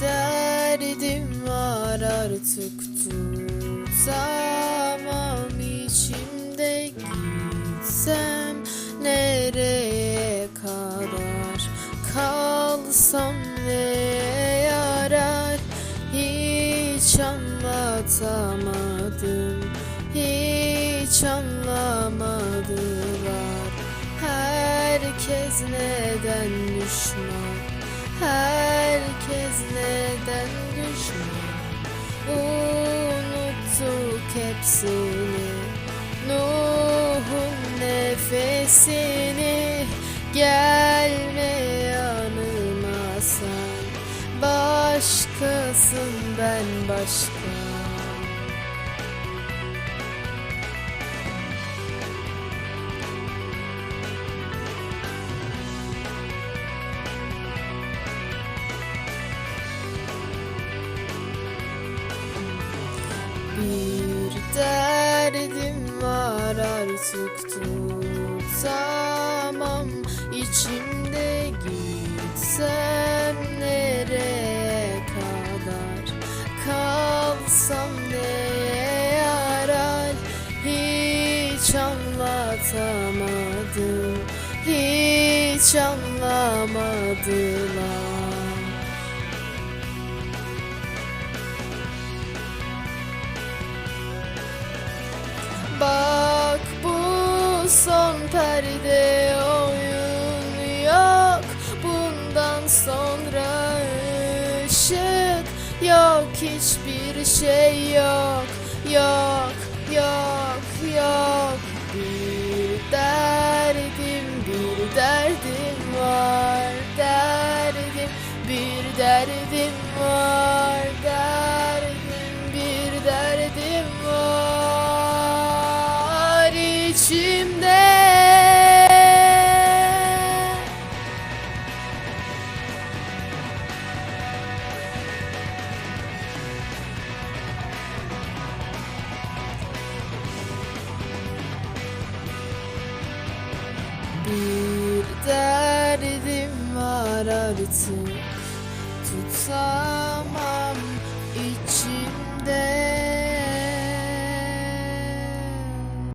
derdim var artık. Tutamam içimde gitsem nereye kadar? Kalsam neye yarar? Hiç anlatamadım hiç anlamadılar. Herkes neden düşman herkes neden düşman unuttuk hepsini. Nuh'un nefesini. Gelme yanıma sen başkasın ben başka derdim var artık tutamam içimde gitsem nereye kadar kalsam neye yarar hiç anlatamadım hiç anlamadılar son perde oyun yok. Bundan sonra ışık yok. Hiçbir şey yok. Yok yok yok. Bir derdim bir derdim var. Derdim bir derdim var. Derdim bir derdim var. İçimde Bir derdim var artık. Tutamam